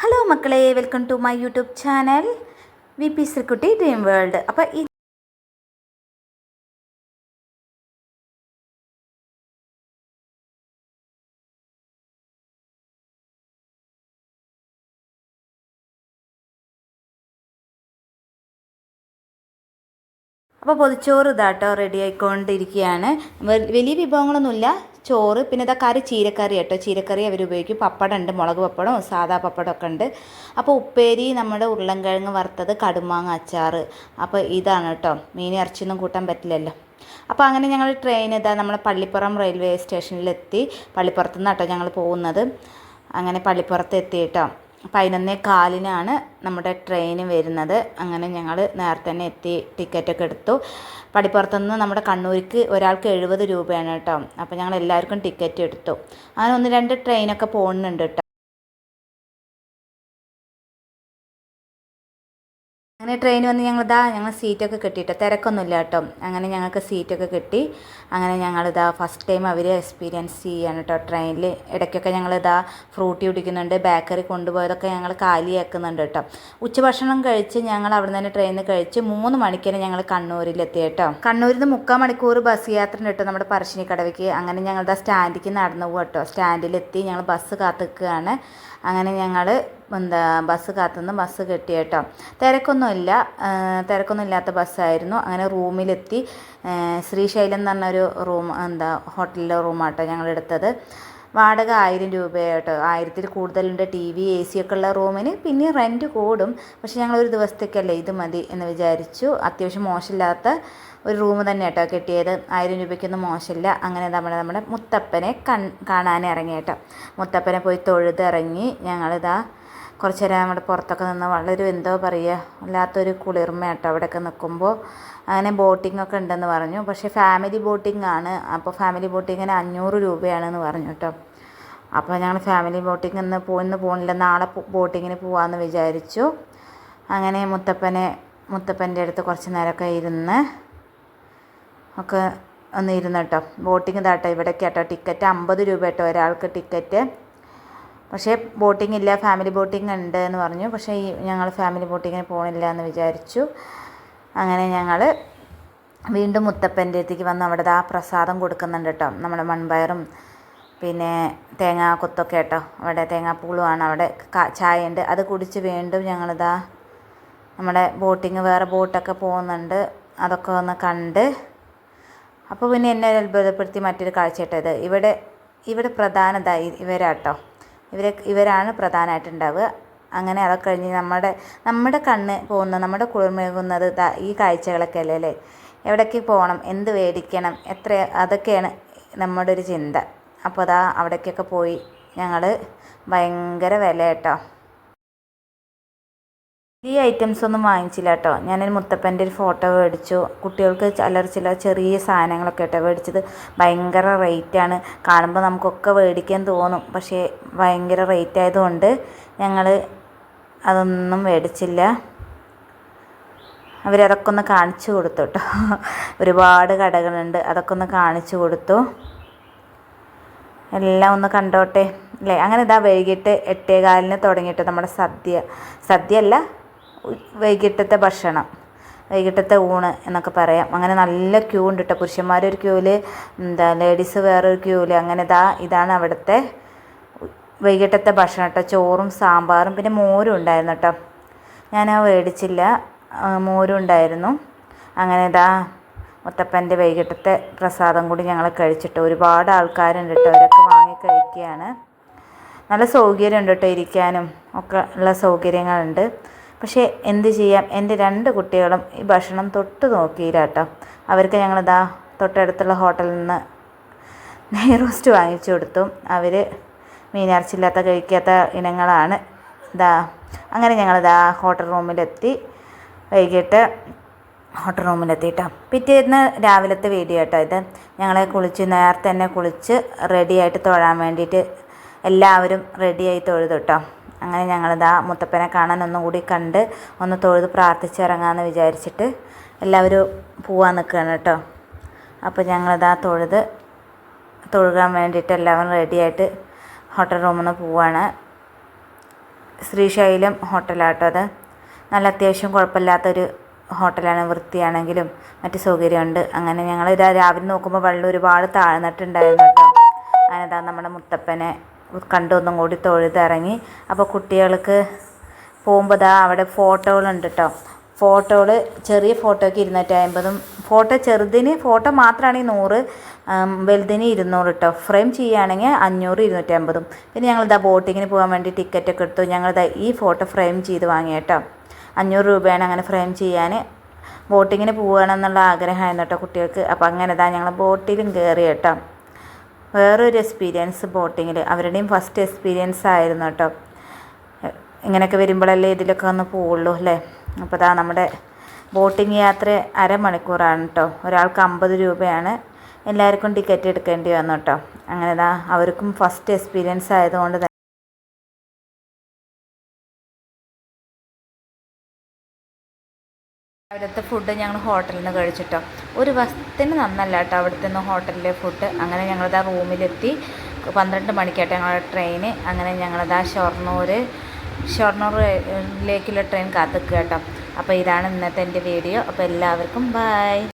Hello മക്കളെ welcome to my YouTube channel V P Sreekutty dream world അപ്പോൾ ഈ അപ്പോൾ പൊതിച്ചോറ് ഇതാട്ടോ റെഡി ആയിക്കൊണ്ടിരിക്കുകയാണ്. വലിയ വിഭവങ്ങളൊന്നുമില്ല. ചോറ് പിന്നെ ഇതാ കറി ചീരക്കറി കേട്ടോ. ചീരക്കറി അവർ ഉപയോഗിക്കും. പപ്പടം ഉണ്ട് മുളക് പപ്പടം സാദാ പപ്പടം ഒക്കെ ഉണ്ട്. അപ്പോൾ ഉപ്പേരി നമ്മുടെ ഉരുളൻകിഴങ്ങ് വറുത്തത് കടുമാങ്ങ അച്ചാർ അപ്പോൾ ഇതാണ് കേട്ടോ. മീൻ ഇറച്ചിയൊന്നും കൂട്ടാൻ പറ്റില്ലല്ലോ. അപ്പോൾ അങ്ങനെ ഞങ്ങൾ ട്രെയിൻ ഇതാ നമ്മളെ പള്ളിപ്പുറം റെയിൽവേ സ്റ്റേഷനിലെത്തി പള്ളിപ്പുറത്ത് നിന്ന് കേട്ടോ ഞങ്ങൾ പോകുന്നത്. അങ്ങനെ പള്ളിപ്പുറത്ത് എത്തി കേട്ടോ. പതിനൊന്നേ കാലിനാണ് നമ്മുടെ ട്രെയിൻ വരുന്നത്. അങ്ങനെ ഞങ്ങൾ നേരത്തെ തന്നെ എത്തി ടിക്കറ്റൊക്കെ എടുത്തു. പടിപ്പുറത്തുനിന്ന് നമ്മുടെ കണ്ണൂർക്ക് ഒരാൾക്ക് എഴുപത് രൂപയാണ് കേട്ടോ. അപ്പോൾ ഞങ്ങൾ എല്ലാവർക്കും ടിക്കറ്റ് എടുത്തു. അങ്ങനെ ഒന്ന് രണ്ട് ട്രെയിനൊക്കെ പോകുന്നുണ്ട് കേട്ടോ. അങ്ങനെ ട്രെയിൻ വന്ന് ഞങ്ങളിതാ ഞങ്ങൾ സീറ്റൊക്കെ കിട്ടിയിട്ടോ തിരക്കൊന്നുമില്ല കേട്ടോ. അങ്ങനെ ഞങ്ങൾക്ക് സീറ്റൊക്കെ കിട്ടി. അങ്ങനെ ഞങ്ങളിതാ ഫസ്റ്റ് ടൈം അവർ എക്സ്പീരിയൻസ് ചെയ്യാണ് കേട്ടോ ട്രെയിനിൽ ഇടയ്ക്കൊക്കെ ഞങ്ങളിതാ ഫ്രൂട്ടി കുടിക്കുന്നുണ്ട് ബേക്കറി കൊണ്ടുപോയതൊക്കെ ഞങ്ങൾ കാലിയാക്കുന്നുണ്ട് കേട്ടോ. ഉച്ചഭക്ഷണം കഴിച്ച് ഞങ്ങൾ അവിടെ നിന്ന് ട്രെയിനിൽ കഴിച്ച് മൂന്ന് മണിക്കാണ് ഞങ്ങൾ കണ്ണൂരിലെത്തി കേട്ടോ. കണ്ണൂരിൽ നിന്ന് മുക്കാൽ മണിക്കൂർ ബസ് യാത്ര കേട്ടോ നമ്മുടെ പറശ്ശിനി കടവയ്ക്ക് അങ്ങനെ ഞങ്ങളുടെ സ്റ്റാൻഡിലേക്ക് നടന്നു പോകും കേട്ടോ. സ്റ്റാൻഡിലെത്തി ഞങ്ങൾ ബസ് കാത്തിക്കുകയാണ് അങ്ങനെ ഞങ്ങൾ എന്താ ബസ് കാത്തുനിന്ന് ബസ് കെട്ടി കേട്ടോ. തിരക്കൊന്നുമില്ല. തിരക്കൊന്നും ഇല്ലാത്ത ബസ്സായിരുന്നു. അങ്ങനെ റൂമിലെത്തി. ശ്രീശൈലം എന്ന് പറഞ്ഞൊരു റൂം എന്താ ഹോട്ടലിലെ റൂമാട്ടോ ഞങ്ങളെടുത്തത്. വാടക ആയിരം രൂപയായിട്ടോ ആയിരത്തിൽ കൂടുതലുണ്ട് ടി വി എ സി ഒക്കെ ഉള്ള റൂമിന്. പിന്നെ റെന്റ് കൂടും. പക്ഷെ ഞങ്ങൾ ഒരു ദിവസത്തേക്കല്ലേ ഇത് മതി എന്ന് വിചാരിച്ചു. അത്യാവശ്യം മോശമില്ലാത്ത ഒരു റൂം തന്നെ കേട്ടോ കിട്ടിയത്. ആയിരം രൂപയ്ക്കൊന്നും മോശമില്ല. അങ്ങനെ നമ്മൾ നമ്മുടെ മുത്തപ്പനെ കൺ കാണാൻ ഇറങ്ങി കേട്ടോ മുത്തപ്പനെ പോയി തൊഴുതിറങ്ങി ഞങ്ങളിതാ കുറച്ച് നേരം അവിടെ പുറത്തൊക്കെ നിന്ന് വളരെ എന്തോ പറയുക വല്ലാത്തൊരു കുളിർമ കേട്ടോ അവിടെയൊക്കെ നിൽക്കുമ്പോൾ അങ്ങനെ ബോട്ടിംഗ് ഒക്കെ ഉണ്ടെന്ന് പറഞ്ഞു. പക്ഷേ ഫാമിലി ബോട്ടിംഗ് ആണ്. അപ്പോൾ ഫാമിലി ബോട്ടിങ്ങിന് അഞ്ഞൂറ് രൂപയാണെന്ന് പറഞ്ഞു കേട്ടോ. അപ്പോൾ ഞങ്ങൾ ഫാമിലി ബോട്ടിംഗ് ഇന്ന് പോയിന്ന് പോകണില്ല നാളെ ബോട്ടിങ്ങിന് പോകാമെന്ന് വിചാരിച്ചു. അങ്ങനെ മുത്തപ്പനെ മുത്തപ്പന്റെ അടുത്ത് കുറച്ച് നേരമൊക്കെ ഇരുന്ന് ഒക്കെ ഒന്ന് ഇരുന്ന് കേട്ടോ. ബോട്ടിങ് ഇതാട്ടോ ഇവിടെ കേട്ടോ. ടിക്കറ്റ് അമ്പത് രൂപ കേട്ടോ ഒരാൾക്ക് ടിക്കറ്റ്. പക്ഷേ ബോട്ടിംഗ് ഇല്ല ഫാമിലി ബോട്ടിംഗ് ഉണ്ട് എന്ന് പറഞ്ഞു. പക്ഷേ ഈ ഞങ്ങൾ ഫാമിലി ബോട്ടിങ്ങിന് പോകണില്ല എന്ന് വിചാരിച്ചു. അങ്ങനെ ഞങ്ങൾ വീണ്ടും മുത്തപ്പന്റെ അടുത്തേക്ക് വന്ന് അവിടെ ആ പ്രസാദം കൊടുക്കുന്നുണ്ട് കേട്ടോ. നമ്മുടെ മൺപയറും പിന്നെ തേങ്ങാ കൊത്തൊക്കെ കേട്ടോ. അവിടെ തേങ്ങാപ്പൂളുമാണ് അവിടെ ചായ ഉണ്ട് അത് കുടിച്ച് വീണ്ടും ഞങ്ങളിതാ നമ്മുടെ ബോട്ടിങ് വേറെ ബോട്ടൊക്കെ പോകുന്നുണ്ട്. അതൊക്കെ ഒന്ന് കണ്ട്. അപ്പോൾ പിന്നെ എന്നെ അത്ഭുതപ്പെടുത്തി മറ്റൊരു കാഴ്ച കേട്ടത് ഇവിടെ ഇവിടെ പ്രധാനത ഇവരാട്ടോ. ഇവരെ ഇവരാണ് പ്രധാനമായിട്ടുണ്ടാവുക അങ്ങനെ അതൊക്കെ കഴിഞ്ഞ് നമ്മുടെ നമ്മുടെ കണ്ണ് പോകുന്ന നമ്മുടെ കുളിർമേകുന്നത് ഈ കാഴ്ചകളൊക്കെ അല്ലേ? അല്ലേ എവിടേക്ക് പോകണം എന്ത് മേടിക്കണം എത്ര അതൊക്കെയാണ് നമ്മുടെ ഒരു ചിന്ത. അപ്പോൾ അതാ അവിടേക്കൊക്കെ പോയി ഞങ്ങൾ ഭയങ്കര വില കേട്ടോ ഈ ഐറ്റംസ് ഒന്നും വാങ്ങിച്ചില്ല കേട്ടോ ഞാനൊരു മുത്തപ്പന്റെ ഒരു ഫോട്ടോ മേടിച്ചു. കുട്ടികൾക്ക് ചിലർ ചില ചെറിയ സാധനങ്ങളൊക്കെ കേട്ടോ മേടിച്ചത്. ഭയങ്കര റേറ്റാണ് കാണുമ്പോൾ നമുക്കൊക്കെ മേടിക്കാൻ തോന്നും. പക്ഷേ ഭയങ്കര റേറ്റ് ആയതുകൊണ്ട് ഞങ്ങൾ അതൊന്നും മേടിച്ചില്ല. അവരതൊക്കെ ഒന്ന് കാണിച്ചു കൊടുത്തു കേട്ടോ ഒരുപാട് കടകളുണ്ട്. അതൊക്കെ ഒന്ന് കാണിച്ചു കൊടുത്തു. എല്ലാം ഒന്ന് കണ്ടോട്ടെ. അല്ലേ? അങ്ങനെ ഇതാ വൈകിട്ട് എട്ടേകാലിന് തുടങ്ങിയിട്ട് നമ്മുടെ സദ്യ. സദ്യ അല്ല വൈകിട്ടത്തെ ഭക്ഷണം വൈകിട്ടത്തെ ഊണ് എന്നൊക്കെ പറയാം. അങ്ങനെ നല്ല ക്യൂ ഉണ്ട് കേട്ടോ പുരുഷന്മാരൊരു ക്യൂവിൽ എന്താ ലേഡീസ് വേറൊരു ക്യൂവിൽ അങ്ങനെ ഇതാ ഇതാണ് അവിടുത്തെ വൈകിട്ടത്തെ ഭക്ഷണം കേട്ടോ ചോറും സാമ്പാറും. പിന്നെ മോരും ഉണ്ടായിരുന്നു കേട്ടോ ഞാൻ ആ മേടിച്ചില്ല മോരും ഉണ്ടായിരുന്നു. അങ്ങനെ ഇതാ മുത്തപ്പന്റെ വൈകിട്ടത്തെ പ്രസാദം കൂടി ഞങ്ങൾ കഴിച്ചിട്ട് ഒരുപാട് ആൾക്കാരുണ്ട് കേട്ടോ അവരൊക്കെ വാങ്ങി കഴിക്കുകയാണ്. നല്ല സൗകര്യമുണ്ട് കേട്ടോ ഇരിക്കാനും. ഒക്കെ ഉള്ള സൗകര്യങ്ങളുണ്ട്. പക്ഷേ എന്ത് ചെയ്യാം? എന്റെ രണ്ട് കുട്ടികളും ഈ ഭക്ഷണം തൊട്ട് നോക്കിയില്ല കേട്ടോ അവർക്ക് ഞങ്ങളിതാ തൊട്ടടുത്തുള്ള ഹോട്ടലിൽ നിന്ന് നെയ് റോസ്റ്റ് വാങ്ങിച്ചു കൊടുത്തു. അവർ മീനിറച്ചില്ലാത്ത കഴിക്കാത്ത ഇനങ്ങളാണ്. ഇതാ അങ്ങനെ ഞങ്ങളിതാ ഹോട്ടൽ റൂമിലെത്തി. വൈകിട്ട് ഹോട്ടൽ റൂമിലെത്തിയിട്ടോ. പിറ്റേന്ന് രാവിലത്തെ വീഡിയോ കേട്ടോ ഇത്. ഞങ്ങളെ കുളിച്ച് നേരത്തെ തന്നെ കുളിച്ച് റെഡിയായിട്ട് തൊഴാൻ വേണ്ടിയിട്ട് എല്ലാവരും റെഡിയായി തൊഴുതു കേട്ടോ അങ്ങനെ ഞങ്ങളിതാ മുത്തപ്പനെ കാണാൻ ഒന്നും കൂടി കണ്ട് ഒന്ന് തൊഴുത് പ്രാർത്ഥിച്ചിറങ്ങാമെന്ന് വിചാരിച്ചിട്ട് എല്ലാവരും പോവാൻ നിൽക്കുകയാണ് കേട്ടോ. അപ്പോൾ ഞങ്ങളിതാ തൊഴുത് തൊഴുകാൻ വേണ്ടിയിട്ട് എല്ലാവരും റെഡിയായിട്ട് ഹോട്ടൽ റൂമിൽ നിന്ന് പോവാണ്. ശ്രീശൈലം ഹോട്ടലാട്ടോ അത്. നല്ല അത്യാവശ്യം കുഴപ്പമില്ലാത്തൊരു ഹോട്ടലാണ് വൃത്തിയാണെങ്കിലും മറ്റ് സൗകര്യമുണ്ട്. അങ്ങനെ ഞങ്ങൾ രാവിലെ നോക്കുമ്പോൾ വെള്ളം ഒരുപാട് താഴ്ന്നിട്ടുണ്ടായിരുന്നു കേട്ടോ. അങ്ങനെ നമ്മുടെ മുത്തപ്പനെ കണ്ടു ഒന്നും കൂടി തൊഴുതിറങ്ങി. അപ്പോൾ കുട്ടികൾക്ക് പോകുമ്പോൾ ദാ അവിടെ ഫോട്ടോകളുണ്ട് കേട്ടോ ഫോട്ടോകൾ ചെറിയ ഫോട്ടോയ്ക്ക് ഇരുന്നൂറ്റി അമ്പതും. ഫോട്ടോ ചെറുതിന് ഫോട്ടോ മാത്രമാണെങ്കിൽ നൂറ് വലുതിന് ഇരുന്നൂറ് കേട്ടോ ഫ്രെയിം ചെയ്യുകയാണെങ്കിൽ അഞ്ഞൂറ് ഇരുന്നൂറ്റി അമ്പതും. പിന്നെ ഞങ്ങളിതാ ബോട്ടിങ്ങിന് പോകാൻ വേണ്ടി ടിക്കറ്റൊക്കെ എടുത്തു. ഞങ്ങളിതാ ഈ ഫോട്ടോ ഫ്രെയിം ചെയ്ത് വാങ്ങി കേട്ടോ അഞ്ഞൂറ് രൂപയാണ് അങ്ങനെ ഫ്രെയിം ചെയ്യാൻ ബോട്ടിങ്ങിന് പോവുകയാണെന്നുള്ള ആഗ്രഹമായിരുന്നു കേട്ടോ കുട്ടികൾക്ക്. അപ്പോൾ അങ്ങനെ ഇതാ ഞങ്ങൾ ബോട്ടിലും കയറി കേട്ടോ വേറൊരു എക്സ്പീരിയൻസ് ബോട്ടിങ്ങിൽ അവരുടെയും ഫസ്റ്റ് എക്സ്പീരിയൻസ് ആയിരുന്നു കേട്ടോ ഇങ്ങനെയൊക്കെ വരുമ്പോഴല്ലേ ഇതിലൊക്കെ ഒന്ന് പോവുള്ളൂ അല്ലേ അപ്പോൾ ഇതാ നമ്മുടെ ബോട്ടിങ് യാത്ര അരമണിക്കൂറാണ് കേട്ടോ ഒരാൾക്ക് അമ്പത് രൂപയാണ്. എല്ലാവർക്കും ടിക്കറ്റ് എടുക്കേണ്ടി വന്നു കേട്ടോ അങ്ങനെ ഇതാ അവർക്കും ഫസ്റ്റ് എക്സ്പീരിയൻസ് ആയതുകൊണ്ട് അവിടുത്തെ ഫുഡ് ഞങ്ങൾ ഹോട്ടലിൽ നിന്ന് കഴിച്ചിട്ടോ. ഒരു വസ്തുത്തിന് നന്നല്ല കേട്ടോ അവിടുത്തെ നിന്ന് ഹോട്ടലിലെ ഫുഡ് അങ്ങനെ ഞങ്ങളിതാ റൂമിലെത്തി പന്ത്രണ്ട് മണിക്കായിട്ട് ഞങ്ങളുടെ ട്രെയിന് അങ്ങനെ ഞങ്ങളിതാ ഷൊർണൂർ ഷൊർണൂറിലേക്കുള്ള ട്രെയിൻ കാത്തിക്കുക കേട്ടോ. അപ്പോൾ ഇതാണ് ഇന്നത്തെ എന്റെ വീഡിയോ അപ്പോൾ എല്ലാവർക്കും ബൈ